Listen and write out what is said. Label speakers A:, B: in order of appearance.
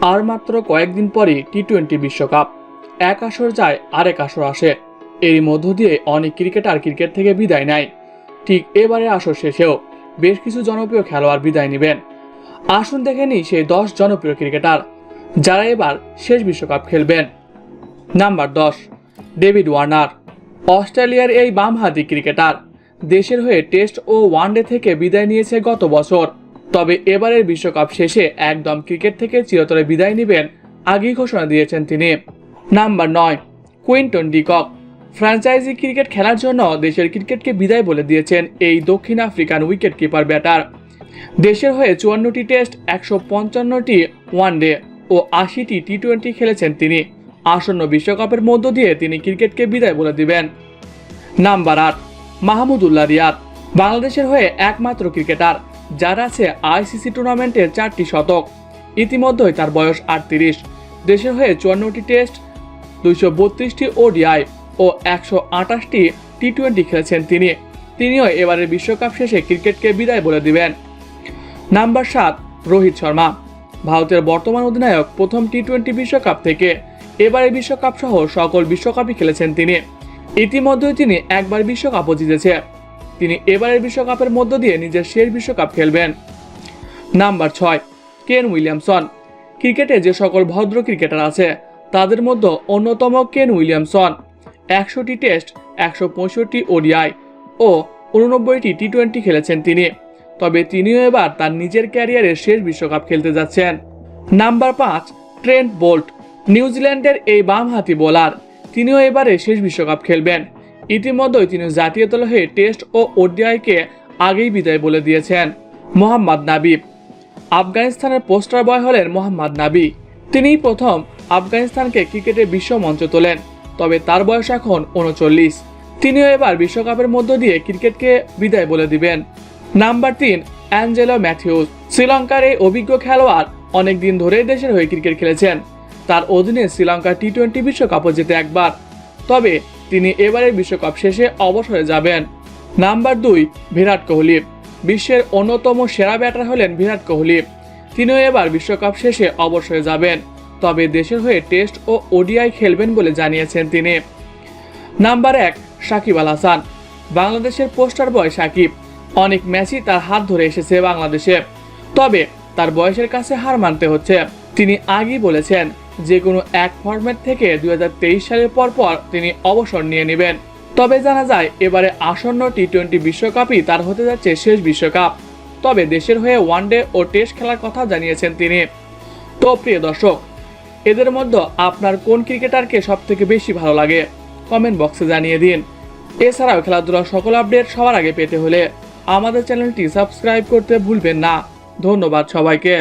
A: আর মাত্র কয়েকদিন পরই টি টোয়েন্টি বিশ্বকাপ। এক আসর যায়, আরেক আসর আসে। এরই মধ্য দিয়ে অনেক ক্রিকেটার ক্রিকেট থেকে বিদায় নেয়। ঠিক এবারে আসর শেষেও বেশ কিছু জনপ্রিয় খেলোয়াড় বিদায় নেবেন। আসুন দেখে নিই সেই দশ জনপ্রিয় ক্রিকেটার, যারা এবার শেষ বিশ্বকাপ খেলবেন। নাম্বার দশ, ডেভিড ওয়ার্নার। অস্ট্রেলিয়ার এই বামহাতি ক্রিকেটার দেশের হয়ে টেস্ট ও ওয়ানডে থেকে বিদায় নিয়েছে গত বছর। তবে এবারের বিশ্বকাপ শেষে একদম ক্রিকেট থেকে চিরতরে বিদায় নেবেন আগেই ঘোষণা দিয়েছেন তিনি। নাম্বার নয়, কুইন্টন ডিকক ফ্র্যাঞ্চাইজি ক্রিকেট খেলার জন্য দেশের ক্রিকেটকে বিদায় বলে দিয়েছেন এই দক্ষিণ আফ্রিকান উইকেট কিপার ব্যাটার। দেশের হয়ে চুয়ান্নটি টেস্ট, একশো পঞ্চান্নটি ওয়ানডে ও আশিটি টি টোয়েন্টি খেলেছেন তিনি। আসন্ন বিশ্বকাপের মধ্য দিয়ে তিনি ক্রিকেটকে বিদায় বলে দিবেন। নাম্বার আট, মাহমুদুল্লাহ রিয়াদ। বাংলাদেশের হয়ে একমাত্র ক্রিকেটার। যার আছে আইসিসি টুর্নামেন্টের চারটি শতক। ইতিমধ্যেই তার বয়স আটত্রিশ। দেশের হয়ে চুয়ান্নটি টেস্ট, দুইশো বত্রিশটি ওডিআই ও একশো আটাশটি টি টোয়েন্টি খেলেছেন তিনি। তিনিও এবারের বিশ্বকাপ শেষে ক্রিকেটকে বিদায় বলে দিবেন। নাম্বার সাত, রোহিত শর্মা। ভারতের বর্তমান অধিনায়ক প্রথম টি টোয়েন্টি বিশ্বকাপ থেকে এবারে বিশ্বকাপ সহ সকল বিশ্বকাপই খেলেছেন তিনি। ইতিমধ্যেই তিনি একবার বিশ্বকাপও জিতেছে। তিনি এবারের বিশ্বকাপের মধ্য দিয়ে নিজের শেষ বিশ্বকাপ খেলবেন। নাম্বার ছয়, কেন উইলিয়ামসন। ক্রিকেটে যে সকল ভদ্র ক্রিকেটার আছে, তাদের মধ্যে অন্যতম কেন উইলিয়ামসন। একশোটি টেস্ট, একশো পঁয়ষট্টি ওডিআই ও উননব্বইটি টি টোয়েন্টি খেলেছেন তিনি। তবে তিনিও এবার তার নিজের ক্যারিয়ারের শেষ বিশ্বকাপ খেলতে যাচ্ছেন। নাম্বার পাঁচ, ট্রেন্ট বোল্ট। নিউজিল্যান্ডের এই বামহাতি বোলার, তিনিও এবারে শেষ বিশ্বকাপ খেলবেন। ইতিমধ্যেই তিনি জাতীয় দল হয়ে টেস্ট ও ওডিআইকে আগেই বিদায় বলে দিয়েছেন মোহাম্মদ নাবিব। আফগানিস্তানের পোস্টার বয় হলেন মোহাম্মদ নাবি তিনিই প্রথম আফগানিস্তানকে ক্রিকেটে বিশ্ব মঞ্চ তোলেন, তবে তার বয়স এখন উনচল্লিশ। তিনিও এবার বিশ্বকাপের মধ্য দিয়ে ক্রিকেটকে বিদায় বলে দিবেন। নাম্বার তিন, অ্যাঞ্জেলো ম্যাথিউস। শ্রীলঙ্কার এই অভিজ্ঞ খেলোয়াড় অনেক দিন ধরেই দেশের হয়ে ক্রিকেট খেলেছেন। তার অধীনে শ্রীলঙ্কা টি টোয়েন্টি বিশ্বকাপও জেতে একবার। তবে তিনি এবারের বিশ্বকাপ শেষে অবসরে যাবেন। নাম্বার দুই, বিরাট কোহলি। বিশ্বের অন্যতম সেরা ব্যাটার হলেন বিরাট কোহলি। তিনিও এবার বিশ্বকাপ শেষে অবসরে যাবেন, তবে দেশের হয়ে টেস্ট ও ওডিআই খেলবেন বলে জানিয়েছেন তিনি। নাম্বার এক, সাকিব আল হাসান। বাংলাদেশের পোস্টার বয় সাকিব। অনেক ম্যাচই তার হাত ধরে এসেছে বাংলাদেশে। তবে তার বয়সের কাছে হার মানতে হচ্ছে। তিনি আগেই বলেছেন যে কোনো এক ফরম্যাট থেকে দু হাজার তেইশ সালের পর পর তিনি অবসর নিয়ে নেবেন। তবে জানা যায়, এবারে আসন্ন টি টোয়েন্টি বিশ্বকাপই তার হতে যাচ্ছে শেষ বিশ্বকাপ। তবে দেশের হয়ে ওয়ানডে ও টেস্ট খেলার কথা জানিয়েছেন তিনি। তো প্রিয় দর্শক, এদের মধ্যে আপনার কোন ক্রিকেটারকে সব থেকে বেশি ভালো লাগে? কমেন্ট বক্সে জানিয়ে দিন। এছাড়াও খেলাধুলার সকল আপডেট সবার আগে পেতে হলে আমাদের চ্যানেলটি সাবস্ক্রাইব করতে ভুলবেন না। ধন্যবাদ সবাইকে।